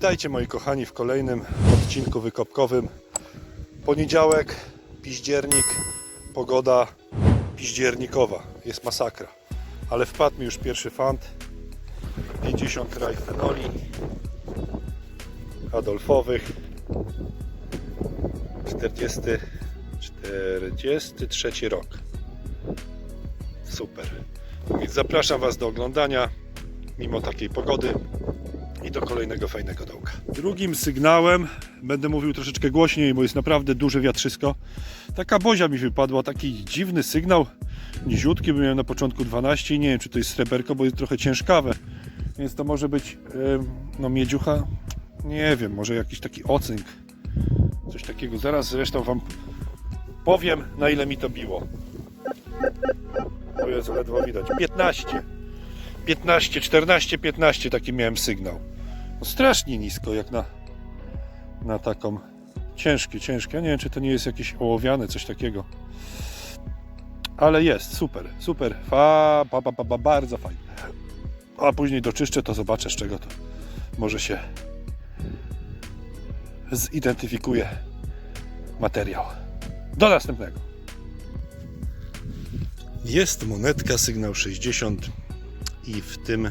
Witajcie moi kochani w kolejnym odcinku wykopkowym. Poniedziałek, piździernik, pogoda piździernikowa, jest masakra. Ale wpadł mi już pierwszy fant, 50 trajfenoli Adolfowych, 40, 43 rok. Super. Więc zapraszam Was do oglądania, mimo takiej pogody i do kolejnego fajnego dołka. Drugim sygnałem będę mówił troszeczkę głośniej, bo jest naprawdę duże wiatrzysko. Taka bozia mi wypadła, taki dziwny sygnał, niziutki, bo miałem na początku 12 i nie wiem czy to jest sreberko, bo jest trochę ciężkawe. Więc to może być no miedziucha, nie wiem, może jakiś taki ocynk. Coś takiego. Zaraz zresztą Wam powiem na ile mi to biło. O Jezu, ledwo widać. 15. 15, 14, 15 taki miałem sygnał. No strasznie nisko jak na, na taką ciężkie, ciężkie. Ja nie wiem czy to nie jest jakieś ołowiane, coś takiego. Ale jest, super, super. Fa, ba, ba, ba, ba, bardzo fajnie. A później doczyszczę to zobaczę z czego to może się zidentyfikuje materiał. Do następnego. Jest monetka, sygnał 60 i w tym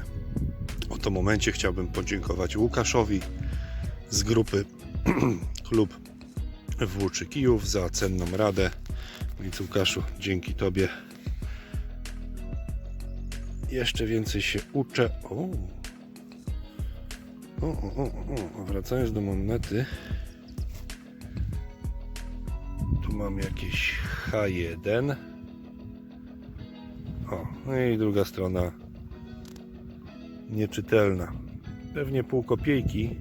oto momencie chciałbym podziękować Łukaszowi z grupy Klub Włóczy Kijów za cenną radę. Więc Łukaszu, dzięki Tobie jeszcze więcej się uczę. O, o, o, o, o. wracając do monety, tu mam jakieś H1. O, no i druga strona nieczytelna. Pewnie pół kopiejki,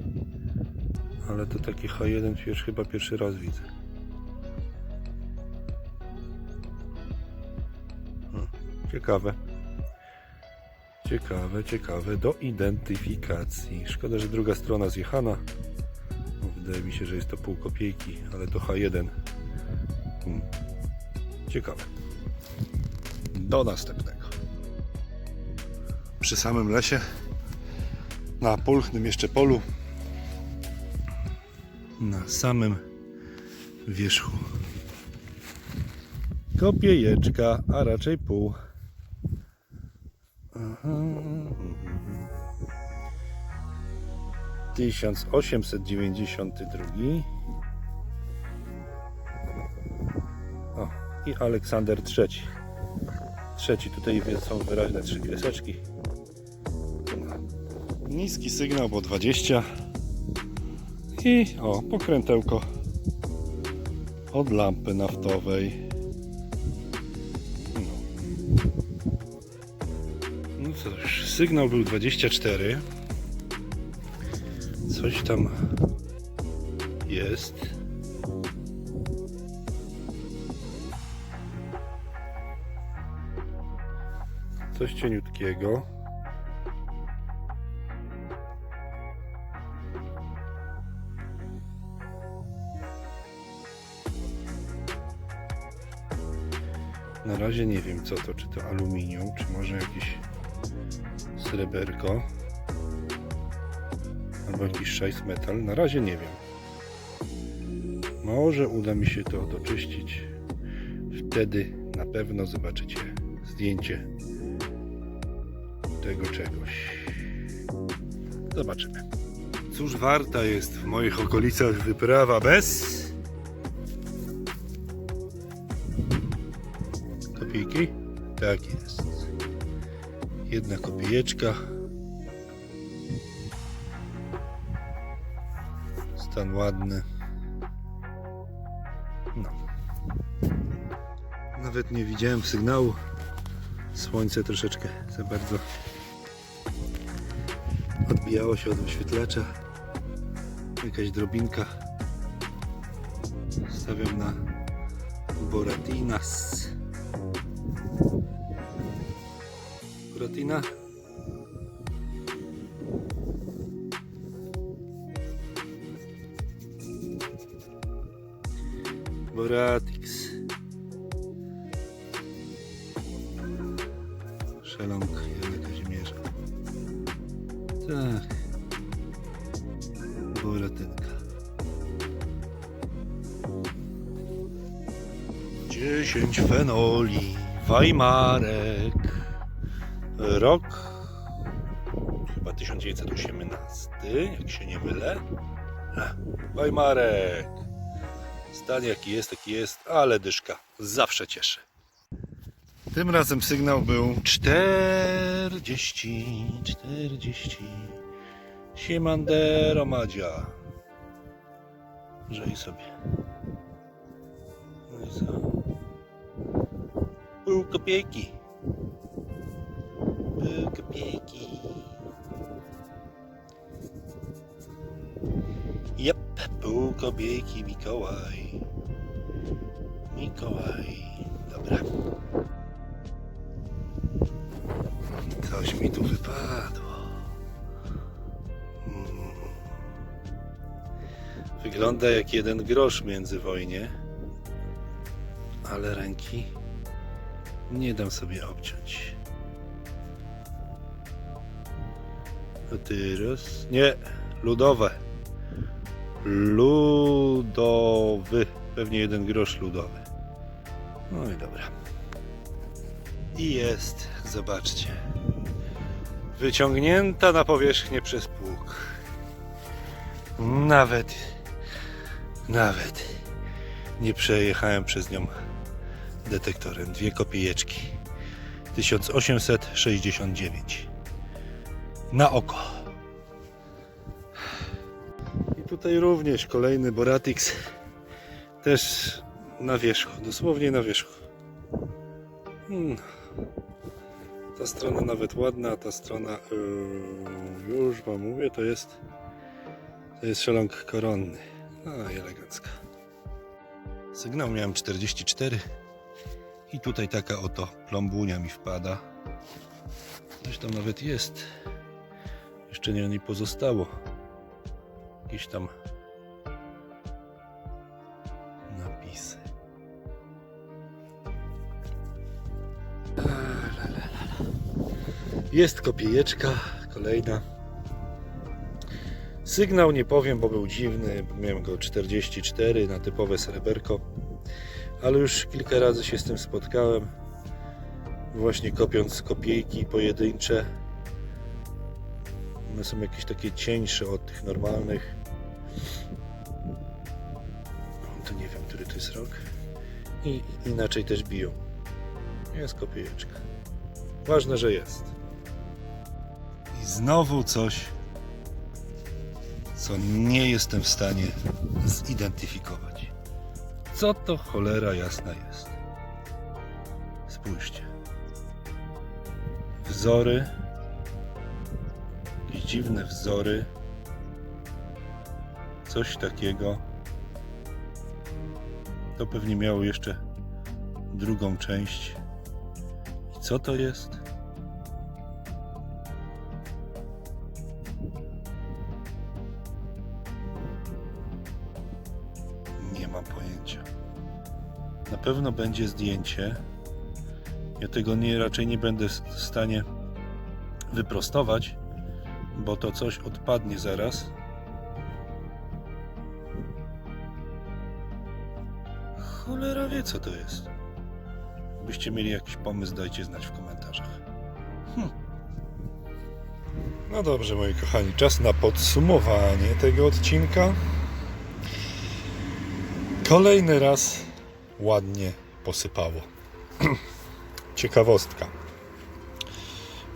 ale to taki H1 pierwszy, chyba pierwszy raz widzę. Hmm, Ciekawe. Ciekawe, ciekawe. Do identyfikacji. Szkoda, że druga strona zjechana. Bo wydaje mi się, że jest to pół kopiejki, ale to H1. Hmm. Ciekawe. Do następnego. Przy samym lesie, na pulchnym jeszcze polu, na samym wierzchu. Kopiejeczka, a raczej pół. Aha. 1892 o, i Aleksander III trzeci tutaj są wyraźne trzy kreseczki niski sygnał bo 20 i o pokrętełko. Od lampy naftowej. No. no cóż sygnał był 24 coś tam jest. Coś cieniutkiego. Na razie nie wiem co to, czy to aluminium, czy może jakieś sreberko albo jakiś szajs metal. Na razie nie wiem. Może uda mi się to doczyścić. Wtedy na pewno zobaczycie zdjęcie tego czegoś. Zobaczymy. Cóż warta jest w moich okolicach wyprawa bez kopijki? Tak jest. Jedna kopijeczka. Stan ładny. No. Nawet nie widziałem sygnału. Słońce troszeczkę za bardzo odbijało się od wyświetlacza. Jakaś drobinka. Stawiam na Boratinas. gratina. Boratix. Szeląg Jelena Kazimierza. Tak. Boratynka. Dziesięć fenoli. Weimarek. Rok chyba 1918, jak się nie mylę. Weimarek. Stan jaki jest, taki jest, ale dyszka zawsze cieszy. Tym razem sygnał był 40, 40. Siemandero Madzia. Sobie. No i co? Pół kopiejki. Jep, pół kopiejki Mikołaj. Mikołaj. Dobra. Coś mi tu wypadło. Mm. Wygląda jak jeden grosz międzywojnie, ale ręki nie dam sobie obciąć. A teraz? Nie, ludowe. Ludowy. Pewnie jeden grosz ludowy. No i dobra. I jest, zobaczcie. Wyciągnięta na powierzchnię przez pług. Nawet, nawet nie przejechałem przez nią detektorem. Dwie kopiejeczki. 1869. Na oko. I tutaj również kolejny Boratix. Też na wierzchu, dosłownie na wierzchu. Hmm. Ta strona nawet ładna, a ta strona yy, już wam mówię, to jest to jest szeląg koronny. No i elegancko. Sygnał miałem 44 i tutaj taka oto plombunia mi wpada. Coś tam nawet jest. Nie, nie pozostało. Jakieś tam napisy. Jest kopiejeczka, kolejna. Sygnał nie powiem, bo był dziwny. Miałem go 44 na typowe sreberko, ale już kilka razy się z tym spotkałem. Właśnie kopiąc kopiejki pojedyncze. One są jakieś takie cieńsze od tych normalnych. To nie wiem, który to jest rok. I inaczej też biją. Jest kopiejeczka. Ważne, że jest. I znowu coś, co nie jestem w stanie zidentyfikować. Co to cholera jasna jest? Spójrzcie. Wzory. Dziwne wzory. Coś takiego. To pewnie miało jeszcze drugą część. I co to jest? Nie mam pojęcia. Na pewno będzie zdjęcie. Ja tego nie, raczej nie będę w stanie wyprostować, bo to coś odpadnie zaraz. Cholera wie co to jest. Byście mieli jakiś pomysł, dajcie znać w komentarzach. Hm. No dobrze, moi kochani, czas na podsumowanie tego odcinka. Kolejny raz ładnie posypało. Ciekawostka.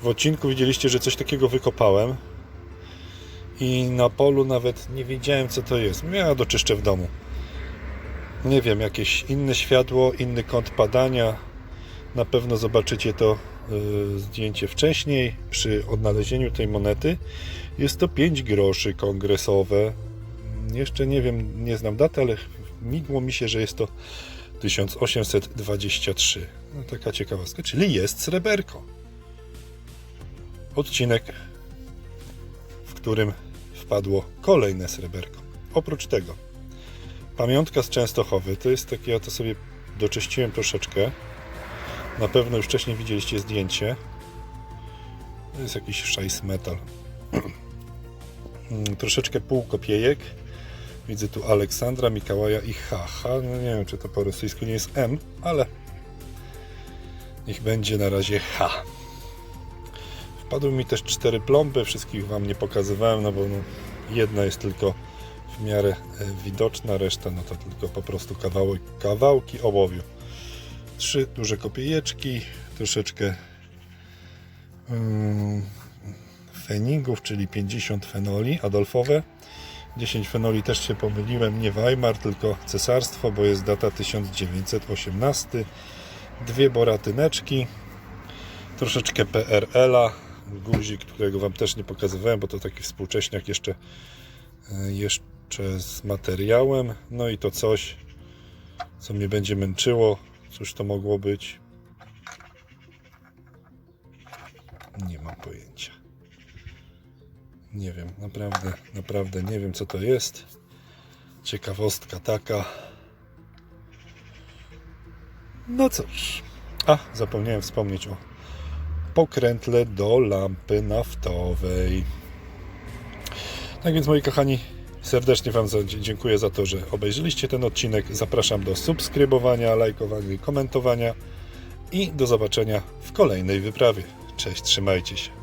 W odcinku widzieliście, że coś takiego wykopałem i na polu nawet nie wiedziałem co to jest. Ja doczyszczę w domu. Nie wiem, jakieś inne światło, inny kąt padania. Na pewno zobaczycie to y, zdjęcie wcześniej przy odnalezieniu tej monety. Jest to 5 groszy kongresowe. Jeszcze nie wiem, nie znam daty, ale migło mi się, że jest to 1823. No, taka ciekawostka, czyli jest sreberko. Odcinek, którym wpadło kolejne sreberko. Oprócz tego, pamiątka z Częstochowy to jest takie, ja to sobie doczyściłem troszeczkę. Na pewno już wcześniej widzieliście zdjęcie. To jest jakiś szajs metal. Troszeczkę półkopiejek. Widzę tu Aleksandra, Mikołaja i Haha. No nie wiem, czy to po rosyjsku nie jest M, ale niech będzie na razie H. Wpadły mi też cztery plomby, wszystkich Wam nie pokazywałem, no bo no, jedna jest tylko w miarę e, widoczna, reszta no to tylko po prostu kawałek, kawałki ołowiu. Trzy duże kopiejeczki, troszeczkę ym, fenigów, czyli 50 fenoli adolfowe. 10 fenoli też się pomyliłem, nie Weimar, tylko cesarstwo, bo jest data 1918. Dwie boratyneczki, troszeczkę PRL-a, guzik, którego Wam też nie pokazywałem, bo to taki współcześniak jeszcze, e, jeszcze z materiałem. No i to coś, co mnie będzie męczyło. Cóż to mogło być? Nie mam pojęcia. Nie wiem, naprawdę, naprawdę nie wiem co to jest. Ciekawostka taka. No cóż. A, zapomniałem wspomnieć o pokrętle do lampy naftowej. Tak więc moi kochani, serdecznie Wam dziękuję za to, że obejrzeliście ten odcinek. Zapraszam do subskrybowania, lajkowania i komentowania. I do zobaczenia w kolejnej wyprawie. Cześć, trzymajcie się.